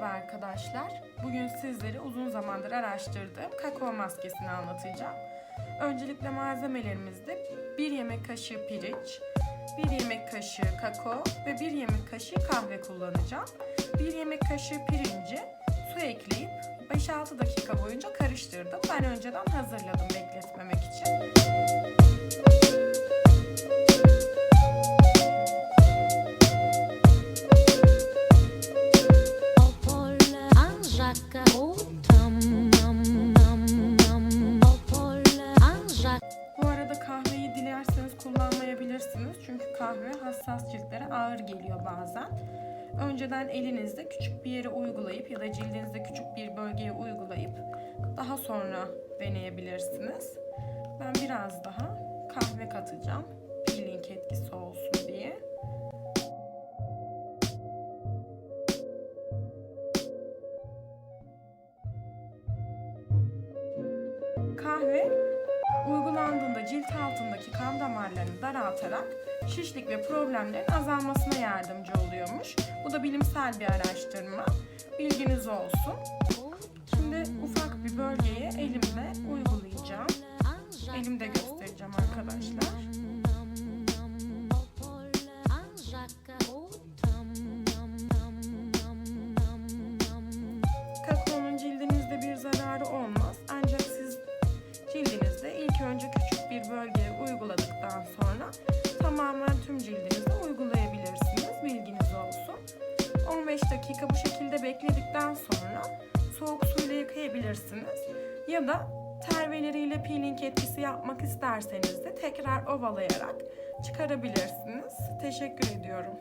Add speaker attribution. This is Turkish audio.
Speaker 1: Merhaba arkadaşlar. Bugün sizlere uzun zamandır araştırdığım kakao maskesini anlatacağım. Öncelikle malzemelerimizde 1 yemek kaşığı pirinç, 1 yemek kaşığı kakao ve 1 yemek kaşığı kahve kullanacağım. 1 yemek kaşığı pirinci su ekleyip 5-6 dakika boyunca karıştırdım. Ben önceden hazırladım bekletmemek için. Dilerseniz kullanmayabilirsiniz. Çünkü kahve hassas ciltlere ağır geliyor bazen. Önceden elinizde küçük bir yere uygulayıp ya da cildinizde küçük bir bölgeye uygulayıp daha sonra deneyebilirsiniz. Ben biraz daha kahve katacağım. Peeling etkisi olsun diye. Kahve cilt altındaki kan damarlarını daraltarak şişlik ve problemlerin azalmasına yardımcı oluyormuş. Bu da bilimsel bir araştırma. Bilginiz olsun. Şimdi ufak bir bölgeye elimle uygulayacağım. Elimde göstereceğim arkadaşlar. Kakaonun cildinizde bir zararı olmaz. Ancak siz cildinizde ilk önce küçük bir bölgeye uyguladıktan sonra tamamen tüm cildinize uygulayabilirsiniz. Bilginiz olsun. 15 dakika bu şekilde bekledikten sonra soğuk suyla yıkayabilirsiniz. Ya da terveleriyle peeling etkisi yapmak isterseniz de tekrar ovalayarak çıkarabilirsiniz. Teşekkür ediyorum.